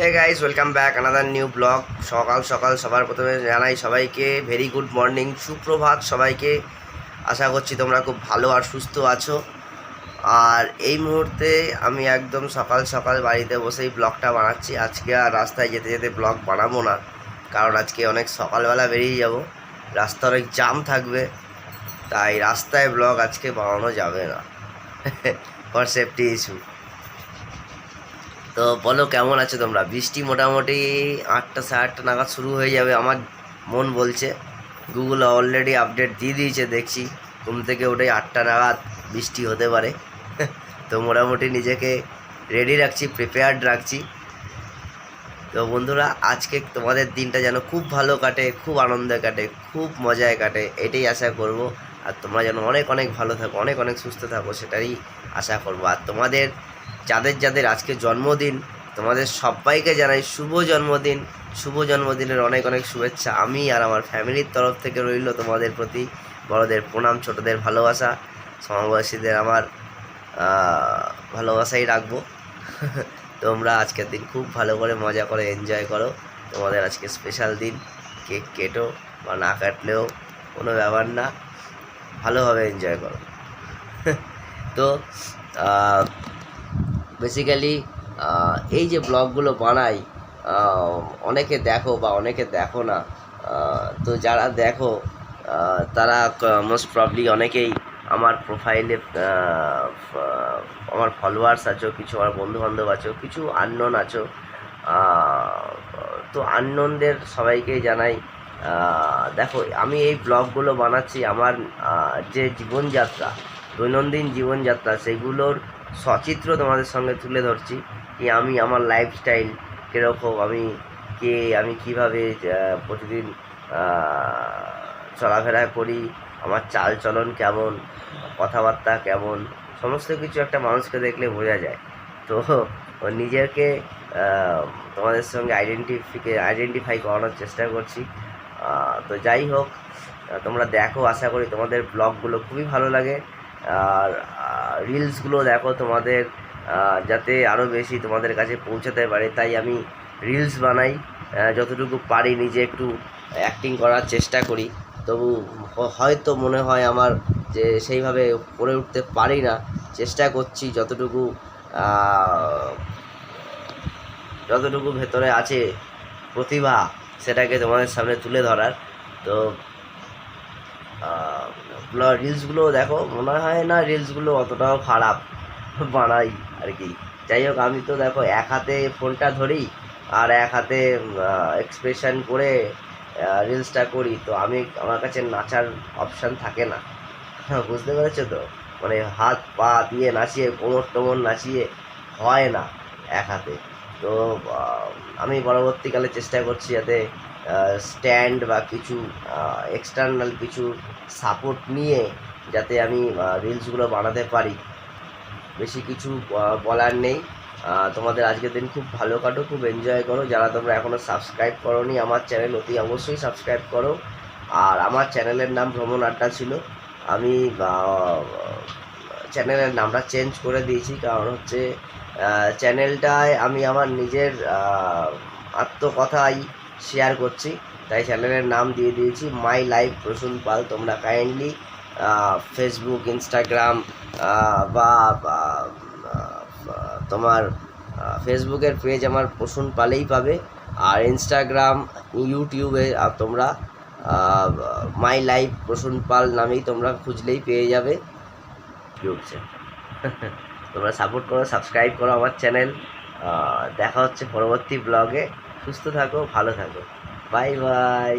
Hey guys welcome back another new blog সকাল সকাল সবার প্রথমে জানাই সবাইকে ভেরি গুড মর্নিং সুপ্রভাত সবাইকে। আশা করছি তোমরা খুব ভালো আর সুস্থ আছো। আর এই মুহূর্তে আমি একদম সকাল সকাল বাড়িতে বসেই ব্লগটা বানাচ্ছি। আজকে আর রাস্তায় যেতে যেতে ব্লগ বানাবো না, কারণ আজকে অনেক সকালবেলা বেরিয়ে যাব। রাস্তা অনেক জাম থাকবে, তাই রাস্তায় ব্লগ আজকে বানানো যাবে না। ফর সেফটি ইস্যু তো বলো, কেমন আছো তোমরা? বৃষ্টি মোটামুটি আটটা সাড়ে আটটা নাগাদ শুরু হয়ে যাবে, আমার মন বলছে। গুগল অলরেডি আপডেট দিয়ে দিয়েছে, দেখছি। ঘুম থেকে উঠে আটটা নাগাদ বৃষ্টি হতে পারে। তো মোটামুটি নিজেকে রেডি রাখছি প্রিপেয়ার্ড রাখছি। তো বন্ধুরা, আজকে তোমাদের দিনটা যেন খুব ভালো কাটে, খুব আনন্দে কাটে, খুব মজায় কাটে, এটাই আশা করব। আর তোমরা যেন অনেক অনেক ভালো থাকো, অনেক অনেক সুস্থ থাকো, সেটাই আশা করব। আর তোমাদের যাদের যাদের আজকে জন্মদিন, তোমাদের সবাইকে জানাই শুভ জন্মদিন। শুভ জন্মদিনের অনেক অনেক শুভেচ্ছা। আমি আর আমার ফ্যামিলির তরফ থেকে রইল তোমাদের প্রতি। বড়দের প্রণাম, ছোটদের ভালোবাসা, সমবয়সীদের আমার ভালোবাসাই রাখব। তোমরা আজকের দিন খুব ভালো করে, মজা করে এনজয় করো। তোমাদের আজকে স্পেশাল দিন। কেক কেটো বা না কাটলেও কোনো ব্যাপার না। ভালোভাবে এনজয় করো। তো বেসিক্যালি এই যে ব্লগগুলো বানাই অনেকে দেখো বা অনেকে দেখো না তো যারা দেখো তারা মোস্ট প্রবলি অনেকেই আমার প্রোফাইলে আমার ফলোয়ার্স আছো, কিছু আমার বন্ধু বান্ধব আছো, কিছু আননোন আছো তো আননোনদের সবাইকে জানাই দেখো, আমি এই ব্লগগুলো বানাচ্ছি আমার যে জীবনযাত্রা, দৈনন্দিন জীবনযাত্রা, সেগুলোর সচিত্র তোমাদের সঙ্গে তুলে ধরছি কি আমি আমার লাইফস্টাইল কীরকম, আমি কে, আমি কীভাবে প্রতিদিন চলাফেরা করি, আমার চাল চলন কেমন, কথাবার্তা কেমন, সমস্ত কিছু একটা মানুষকে দেখলে বোঝা যায়। তো নিজেকে তোমাদের সঙ্গে আইডেন্টিফিকে আইডেন্টিফাই করানোর চেষ্টা করছি। তো যাই হোক তোমরা দেখো, আশা করি তোমাদের ব্লগগুলো খুবই ভালো লাগে। আর রিলসগুলো দেখো তোমাদের যাতে আরও বেশি তোমাদের কাছে পৌঁছাতে পারে। তাই আমি রিলস বানাই যতটুকু পারি নিজে একটু অ্যাক্টিং করার চেষ্টা করি। তবু হয়তো মনে হয় আমার যে সেইভাবে করে উঠতে পারি না, চেষ্টা করছি যতটুকু যতটুকু ভেতরে আছে প্রতিভা, সেটাকে তোমাদের সামনে তুলে ধরার। তো রিলসগুলো দেখো, মনে হয় না রিলসগুলো অতটাও খারাপ বানাই আর কি। যাই হোক, আমি তো দেখো এক হাতে ফোনটা ধরি আর এক হাতে এক্সপ্রেশন করে রিলসটা করি, তো আমি আমার কাছে নাচার অপশান থাকে না। হ্যাঁ বুঝতে পেরেছ তো? মানে হাত পা দিয়ে নাচিয়ে কোমর টোমর নাচিয়ে হয় না এক হাতে। তো আমি পরবর্তীকালে চেষ্টা করছি যাতে স্ট্যান্ড বা কিছু এক্সটার্নাল কিছু সাপোর্ট নিয়ে যাতে আমি রিলসগুলো বানাতে পারি। বেশি কিছু বলার নেই। তোমাদের আজকের দিন খুব ভালো কাটো খুব এনজয় করো। যারা তোমরা এখনও সাবস্ক্রাইব করোনি, আমার চ্যানেল অতি অবশ্যই সাবস্ক্রাইব করো। আর আমার চ্যানেলের নাম ভ্রমণ আড্ডা ছিল। আমি চ্যানেলের নামটা চেঞ্জ করে দিয়েছি। কারণ হচ্ছে চ্যানেলটায় আমি আমার নিজের আত্মকথাই শেয়ার করছি। তাই চ্যানেলের নাম দিয়ে দিয়েছি মাই লাইফ প্রসূন পাল। তোমরা কাইন্ডলি ফেসবুক ইনস্টাগ্রাম বা তোমার ফেসবুকের পেজ আমার প্রসূন পালেই পাবে। আর ইনস্টাগ্রাম ইউটিউবে তোমরা মাই লাইফ প্রসূন পাল নামেই তোমরা খুঁজলেই পেয়ে যাবে। উঠছে তোমরা সাপোর্ট করো সাবস্ক্রাইব করো আমার চ্যানেল দেখা হচ্ছে পরবর্তী ব্লগে সুস্থ থাকো, ভালো থাকো। Bye bye